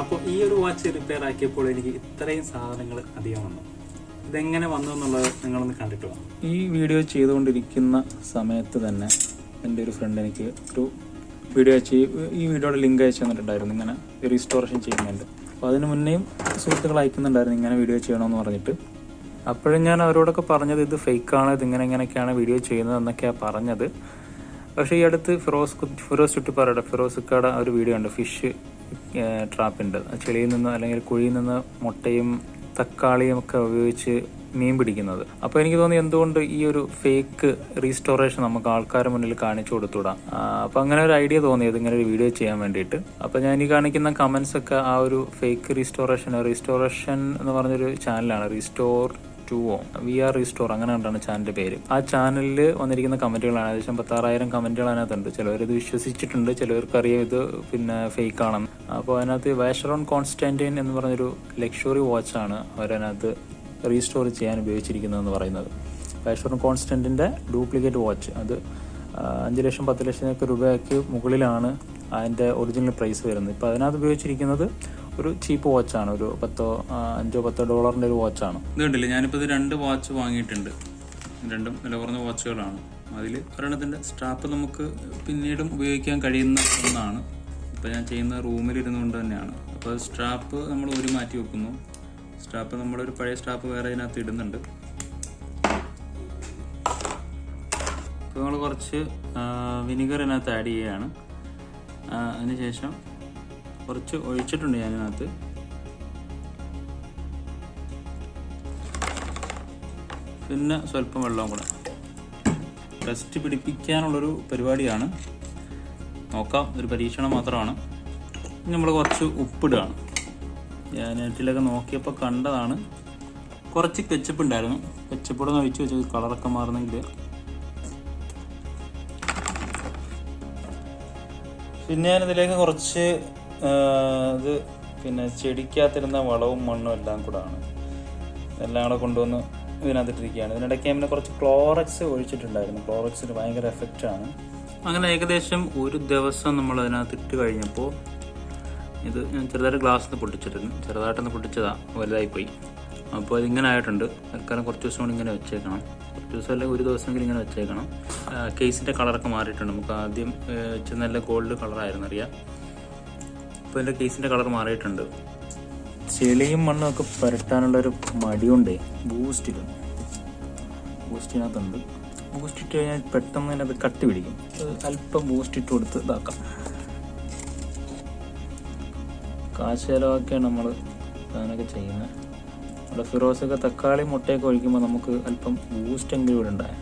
അപ്പോൾ ഈ ഒരു വാച്ച് റിപ്പയർ ആക്കിയപ്പോൾ എനിക്ക് ഇത്രയും സാധനങ്ങൾ അധികം വന്നു. ഇതെങ്ങനെ വന്നു എന്നുള്ളത് നിങ്ങളൊന്ന് കണ്ടിട്ട് വേണം ഈ വീഡിയോ ചെയ്തുകൊണ്ടിരിക്കുന്ന സമയത്ത് തന്നെ എന്റെ ഒരു ഫ്രണ്ട് എനിക്ക് ഒരു വീഡിയോ അയച്ച് ഈ വീഡിയോയുടെ ലിങ്ക് അയച്ചു തന്നിട്ടുണ്ടായിരുന്നു. ഇങ്ങനെ റീസ്റ്റോറേഷൻ ചെയ്യുന്നുണ്ട്. അപ്പോൾ അതിന് മുന്നേയും സുഹൃത്തുക്കൾ അയക്കുന്നുണ്ടായിരുന്നു ഇങ്ങനെ വീഡിയോ ചെയ്യണമെന്ന് പറഞ്ഞിട്ട്. അപ്പോഴും ഞാൻ അവരോടൊക്കെ പറഞ്ഞത് ഇത് ഫേക്കാണ് ഇത് ഇങ്ങനെ ഇങ്ങനെയൊക്കെയാണ് വീഡിയോ ചെയ്യുന്നത് എന്നൊക്കെയാണ് പറഞ്ഞത്. പക്ഷേ ഈ അടുത്ത് ഫിറോസ് ഫിറോസ് ചുട്ടിപ്പാറയുടെ ഫിറോസ് ഇക്കാടെ ഒരു വീഡിയോ ഉണ്ട്. ഫിഷ് ട്രാപ്പിന്റെ ചെളിയിൽ നിന്ന് അല്ലെങ്കിൽ കുഴിയിൽ നിന്ന് മുട്ടയും തക്കാളിയും ഒക്കെ ഉപയോഗിച്ച് മീൻ പിടിക്കുന്നത്. അപ്പോൾ എനിക്ക് തോന്നി എന്തുകൊണ്ട് ഈ ഒരു ഫേക്ക് റീസ്റ്റോറേഷൻ നമുക്ക് ആൾക്കാരുടെ മുന്നിൽ കാണിച്ചു കൊടുത്തുവിടാം അപ്പോൾ അങ്ങനെ ഒരു ഐഡിയ തോന്നിയത് ഇങ്ങനെ ഒരു വീഡിയോ ചെയ്യാൻ വേണ്ടിയിട്ട്. അപ്പോൾ ഞാൻ ഈ കാണിക്കുന്ന കമൻസ് ഒക്കെ ആ ഒരു ഫേക്ക് റീസ്റ്റോറേഷൻ റീസ്റ്റോറേഷൻ എന്ന് പറഞ്ഞൊരു ചാനലാണ് റീസ്റ്റോർ ടുവോ വി ആർ റീസ്റ്റോർ അങ്ങനെ കണ്ടാണ് ചാനലിന്റെ പേര്. ആ ചാനലിൽ വന്നിരിക്കുന്ന കമന്റുകളാണ് ഏകദേശം പത്താറായിരം കമന്റുകൾ അതിനകത്തുണ്ട്. ഇത് വിശ്വസിച്ചിട്ടുണ്ട് ചിലവർക്ക് അറിയാം ഇത് പിന്നെ ഫേക്ക് ആണെന്ന്. അപ്പോൾ അതിനകത്ത് വാഷറോൺ കോൺസ്റ്റന്റൈൻ എന്ന് പറഞ്ഞൊരു ലക്ഷറി വാച്ചാണ് അവരതിനകത്ത് റീസ്റ്റോർ ചെയ്യാൻ ഉപയോഗിച്ചിരിക്കുന്നതെന്ന് പറയുന്നത്. വാഷറോൺ കോൺസ്റ്റന്റിന്റെ ഡ്യൂപ്ലിക്കേറ്റ് വാച്ച് അത് അഞ്ച് ലക്ഷം പത്ത് ലക്ഷം രൂപയ്ക്ക് മുകളിലാണ് അതിന്റെ ഒറിജിനൽ പ്രൈസ് വരുന്നത്. ഇപ്പോൾ അതിനകത്ത് ഉപയോഗിച്ചിരിക്കുന്നത് ഒരു ചീപ്പ് വാച്ചാണ് ഒരു പത്തോ അഞ്ചോ പത്തോ ഡോളറിന്റെ ഒരു വാച്ചാണ് ഇത് കണ്ടില്ലേ? ഞാനിപ്പോൾ ഇത് രണ്ട് വാച്ച് വാങ്ങിയിട്ടുണ്ട്. രണ്ടും വില കുറഞ്ഞ വാച്ചുകളാണ് അതിൽ ഒരെണ്ണത്തിന്റെ സ്ട്രാപ്പ് നമുക്ക് പിന്നീടും ഉപയോഗിക്കാൻ കഴിയുന്ന ഒന്നാണ്. ഇപ്പോൾ ഞാൻ ചെയ്യുന്ന റൂമിൽ ഇരുന്നുകൊണ്ട് തന്നെയാണ് അപ്പോൾ സ്ട്രാപ്പ് നമ്മൾ ഒരു മാറ്റി വെക്കുന്നു. സ്ട്രാപ്പ് നമ്മളൊരു പഴയ സ്ട്രാപ്പ് വേറെ ഇതിനകത്ത് ഇടുന്നുണ്ട്. ഇപ്പോൾ നമ്മൾ കുറച്ച് വിനിഗർ ഇതിനകത്ത് ആഡ് ചെയ്യുകയാണ് അതിനുശേഷം കുറച്ച് ഒഴിച്ചിട്ടുണ്ട് ഞാനിതിനകത്ത്. പിന്നെ സ്വല്പം വെള്ളവും കൂടെ. ടെസ്റ്റ് പിടിപ്പിക്കാനുള്ളൊരു പരിപാടിയാണ്. നോക്കാം ഒരു പരീക്ഷണം മാത്രമാണ്. നമ്മൾ കുറച്ച് ഉപ്പിടുകയാണ്. ഞാൻ നെറ്റിലൊക്കെ നോക്കിയപ്പോൾ കണ്ടതാണ്. കുറച്ച് കെച്ചപ്പ് ഉണ്ടായിരുന്നു. കെച്ചപ്പൂടെ ഒഴിച്ച് വെച്ചത് കളറൊക്കെ മാറുന്നെങ്കിൽ പിന്നെ ഞാനിതിലേക്ക് കുറച്ച് ഇത് പിന്നെ ചെടിക്കകത്തിരുന്ന വളവും മണ്ണും എല്ലാം കൂടാണ്. എല്ലാം കൂടെ കൊണ്ടുവന്ന് ഇതിനകത്തിട്ടിരിക്കുകയാണ്. ഇതിനിടയ്ക്ക് ഞാൻ കുറച്ച് ക്ലോറക്സ് ഒഴിച്ചിട്ടുണ്ടായിരുന്നു. ക്ലോറക്സിന് ഭയങ്കര എഫക്റ്റ് ആണ്. അങ്ങനെ ഏകദേശം ഒരു ദിവസം നമ്മൾ അതിനകത്ത് ഇട്ട് കഴിഞ്ഞപ്പോൾ ഇത് ഞാൻ ചെറുതായിട്ട് ഗ്ലാസ്സിൽ നിന്ന് പൊട്ടിച്ചിരുന്നു. ചെറുതായിട്ടൊന്ന് പൊട്ടിച്ചതാ. വലുതായിപ്പോയി. അപ്പോൾ അതിങ്ങനെ ആയിട്ടുണ്ട്. തൽക്കാലം കുറച്ച് ദിവസം കൂടി ഇങ്ങനെ വെച്ചേക്കണം. കുറച്ച് ദിവസം അല്ലെങ്കിൽ ഒരു ദിവസമെങ്കിലും ഇങ്ങനെ വെച്ചേക്കണം. കേസിന്റെ കളറൊക്കെ മാറിയിട്ടുണ്ട്. നമുക്ക് ആദ്യം വെച്ച് നല്ല ഗോൾഡ് കളറായിരുന്നു അറിയാം. ഇപ്പോൾ ഇതിന്റെ കേസിന്റെ കളർ മാറിയിട്ടുണ്ട്. ചെളിയും മണ്ണും ഒക്കെ പുരട്ടാനുള്ള ഒരു മടിയുണ്ട്. ബൂസ്റ്റിലും ബൂസ്റ്റിനകത്തുണ്ട് ബൂസ്റ്റ് ഇട്ട് കഴിഞ്ഞാൽ പെട്ടെന്ന് തന്നെ അത് കട്ടി പിടിക്കും. അല്പം ബൂസ്റ്റ് ഇട്ട് കൊടുത്ത് ഇതാക്കാം. കാശ് ചിലവാക്കിയാണ് നമ്മൾ അങ്ങനെയൊക്കെ ചെയ്യുന്നത്. നമ്മുടെ ഫിറോസൊക്കെ തക്കാളി മുട്ടയൊക്കെ ഒഴിക്കുമ്പോൾ നമുക്ക് അല്പം ബൂസ്റ്റ് എങ്കിലും ഇവിടെ ഉണ്ടായ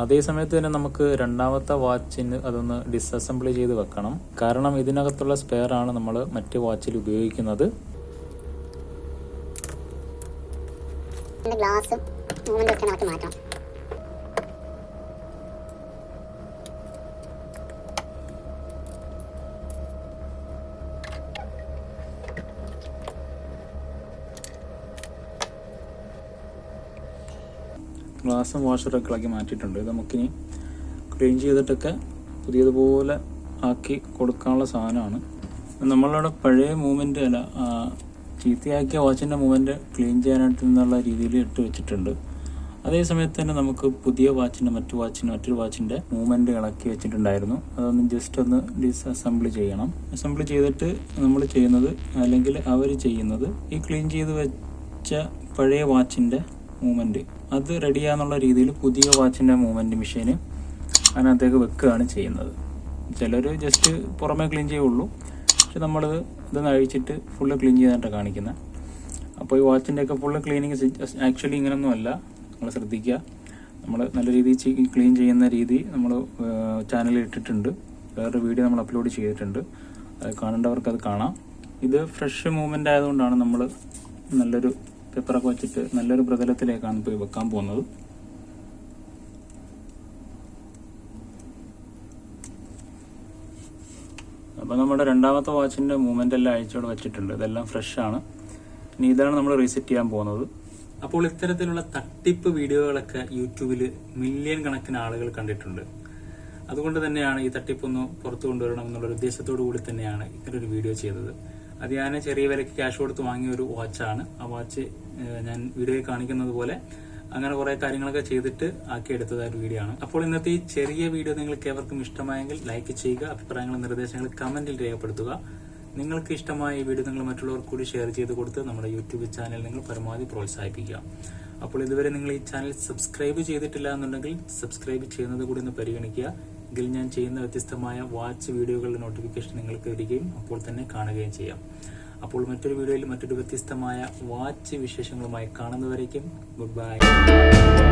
അതേ സമയത്ത് തന്നെ നമുക്ക് രണ്ടാമത്തെ വാച്ചിന് അതൊന്ന് ഡിസ്അസംബിൾ ചെയ്ത് വെക്കണം. കാരണം ഇതിനകത്തുള്ള സ്പെയർ ആണ് നമ്മൾ മറ്റ് വാച്ചിൽ ഉപയോഗിക്കുന്നത്. ഗ്ലാസ് മൂവിന്റെ ഗ്ലാസും വാഷറൊക്കെ ഇളക്കി മാറ്റിയിട്ടുണ്ട്. ഇത് നമുക്കിനി ക്ലീൻ ചെയ്തിട്ടൊക്കെ പുതിയതുപോലെ ആക്കി കൊടുക്കാനുള്ള സാധനമാണ്. നമ്മളവിടെ പഴയ മൂവ്മെന്റ് അല്ല ചീത്തയാക്കിയ വാച്ചിന്റെ മൂവ്മെന്റ് ക്ലീൻ ചെയ്യാനായിട്ട് എന്നുള്ള രീതിയിൽ ഇട്ട് വെച്ചിട്ടുണ്ട്. അതേ സമയത്ത് തന്നെ നമുക്ക് പുതിയ വാച്ചിന്റെ മറ്റു വാച്ചിന് മറ്റൊരു വാച്ചിന്റെ മൂവ്മെന്റ് ഇളക്കി വെച്ചിട്ടുണ്ടായിരുന്നു. അതൊന്ന് ജസ്റ്റ് ഒന്ന് ഡിസസംബിൾ ചെയ്യണം. അസംബിൾ ചെയ്തിട്ട് നമ്മൾ ചെയ്യുന്നത് അല്ലെങ്കിൽ അവർ ചെയ്യുന്നത് ഈ ക്ലീൻ ചെയ്ത് വെച്ച പഴയ വാച്ചിന്റെ മൂവ്മെന്റ് അത് റെഡിയാന്നുള്ള രീതിയിൽ പുതിയ വാച്ചിന്റെ മൂവ്മെന്റ് മെഷീന് അതിനകത്തേക്ക് വെക്കുകയാണ് ചെയ്യുന്നത്. ചിലർ ജസ്റ്റ് പുറമേ ക്ലീൻ ചെയ്യുള്ളൂ. പക്ഷെ നമ്മൾ ഇതൊന്ന് അഴിച്ചിട്ട് ഫുള്ള് ക്ലീൻ ചെയ്തിട്ടാണ് കാണിക്കുന്നത് അപ്പോൾ ഈ വാച്ചിന്റെയൊക്കെ ഫുള്ള് ക്ലീനിങ് ആക്ച്വലി ഇങ്ങനൊന്നുമല്ല. നമ്മൾ ശ്രദ്ധിക്കുക. നമ്മൾ നല്ല രീതിയിൽ ക്ലീൻ ചെയ്യുന്ന രീതി നമ്മൾ ചാനലിൽ ഇട്ടിട്ടുണ്ട്. വേറൊരു വീഡിയോ നമ്മൾ അപ്ലോഡ് ചെയ്തിട്ടുണ്ട്. അത് കാണേണ്ടവർക്ക് അത് കാണാം. ഇത് ഫ്രഷ് മൂവ്മെന്റ് ആയതുകൊണ്ടാണ് നമ്മൾ നല്ലൊരു പേപ്പറൊക്കെ വെച്ചിട്ട് നല്ലൊരു പ്രതലത്തിലേക്കാണ് ഇപ്പോൾ വെക്കാൻ പോകുന്നത്. അപ്പോൾ നമ്മുടെ രണ്ടാമത്തെ വാച്ചിന്റെ മൂവ്മെന്റ് എല്ലാം അഴിച്ചോടെ വെച്ചിട്ടുണ്ട്. ഇതെല്ലാം ഫ്രഷ് ആണ്. ഇനി ഇതാണ് നമ്മൾ റീസെറ്റ് ചെയ്യാൻ പോകുന്നത്. അപ്പോൾ ഇത്തരത്തിലുള്ള തട്ടിപ്പ് വീഡിയോകളൊക്കെ യൂട്യൂബിൽ മില്യൺ കണക്കിന് ആളുകൾ കണ്ടിട്ടുണ്ട്. അതുകൊണ്ട് തന്നെയാണ് ഈ തട്ടിപ്പൊന്ന് പുറത്തു കൊണ്ടുവരണം എന്നുള്ള ഉദ്ദേശത്തോടു കൂടി തന്നെയാണ് ഇങ്ങനൊരു വീഡിയോ ചെയ്തത്. അത് ഞാൻ ചെറിയ വിലയ്ക്ക് ക്യാഷ് കൊടുത്ത് വാങ്ങിയ ഒരു വാച്ചാണ് ആ വാച്ച് ഞാൻ വീഡിയോയിൽ കാണിക്കുന്നത് പോലെ അങ്ങനെ കുറെ കാര്യങ്ങളൊക്കെ ചെയ്തിട്ട് ആക്കി ഒരു വീഡിയോ ആണ്. അപ്പോൾ ഇന്നത്തെ ഈ ചെറിയ വീഡിയോ നിങ്ങൾക്ക് ഏവർക്കും ഇഷ്ടമായെങ്കിൽ ലൈക്ക് ചെയ്യുക അഭിപ്രായങ്ങളും നിർദ്ദേശങ്ങളും കമന്റിൽ രേഖപ്പെടുത്തുക. നിങ്ങൾക്ക് ഇഷ്ടമായ ഈ വീഡിയോ നിങ്ങൾ മറ്റുള്ളവർക്ക് കൂടി ഷെയർ ചെയ്ത് കൊടുത്ത് നമ്മുടെ യൂട്യൂബ് ചാനൽ നിങ്ങൾ പരമാവധി പ്രോത്സാഹിപ്പിക്കുക. അപ്പോൾ ഇതുവരെ നിങ്ങൾ ഈ ചാനൽ സബ്സ്ക്രൈബ് ചെയ്തിട്ടില്ല എന്നുണ്ടെങ്കിൽ സബ്സ്ക്രൈബ് ചെയ്യുന്നത് കൂടി ഒന്ന് പരിഗണിക്കുക. എങ്കിൽ ഞാൻ ചെയ്യുന്ന വ്യത്യസ്തമായ വാച്ച് വീഡിയോകളുടെ നോട്ടിഫിക്കേഷൻ നിങ്ങൾക്ക് വരികയും അപ്പോൾ തന്നെ കാണുകയും ചെയ്യാം. അപ്പോൾ മറ്റൊരു വീഡിയോയിൽ മറ്റൊരു വ്യത്യസ്തമായ വാച്ച് വിശേഷങ്ങളുമായി കാണുന്നവരേക്കും ഗുഡ് ബൈ